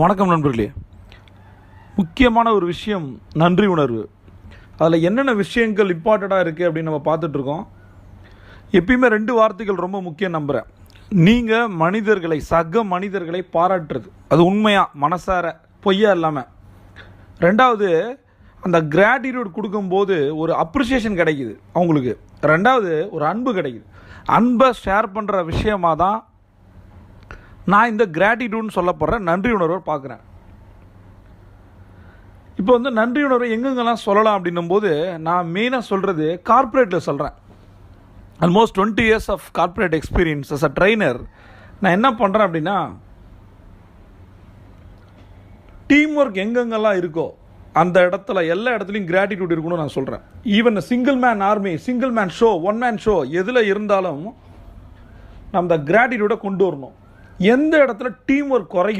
வணக்கம் நண்பர்களே. முக்கியமான ஒரு விஷயம் நன்றி உணர்வு. அதில் என்னென்ன விஷயங்கள் இம்பார்ட்டண்ட்டாக இருக்குது அப்படின்னு நம்ம பார்த்துட்ருக்கோம். எப்பயுமே ரெண்டு வார்த்தைகள் ரொம்ப முக்கியம் நம்புகிறேன் நீங்கள் மனிதர்களை சக மனிதர்களை பாராட்டுறது. அது உண்மையாக மனசார பொய்யா இல்லாமல் ரெண்டாவது அந்த கிராட்டிடியூட் கொடுக்கும்போது ஒரு அப்ரிசியேஷன் கிடைக்குது அவங்களுக்கு. ரெண்டாவது ஒரு அன்பு கிடைக்குது. அன்பை ஷேர் பண்ணுற விஷயமாக தான் நான் இந்த கிராட்டிடியூட்னு சொல்லப்படுற நன்றி உணர்வை பார்க்குறேன். இப்போ வந்து நன்றி உணர்வை எங்கெங்கெல்லாம் சொல்லலாம் அப்படின்னும் போது நான் மெயினாக சொல்கிறது கார்ப்பரேட்டில் சொல்கிறேன் almost twenty years of corporate experience as a trainer நான் என்ன பண்ணுறேன் அப்படின்னா டீம் ஒர்க் எங்கெங்கெல்லாம் இருக்கோ அந்த இடத்துல எல்லா இடத்துலையும் கிராட்டிடியூட் இருக்கணும்னு நான் சொல்கிறேன் even single man army single man show one man show எதில் இருந்தாலும் நம்ம இந்த கிராட்டிடியூடை கொண்டு வரணும். எந்த இடத்துல டீம் ஒர்க் குறையும்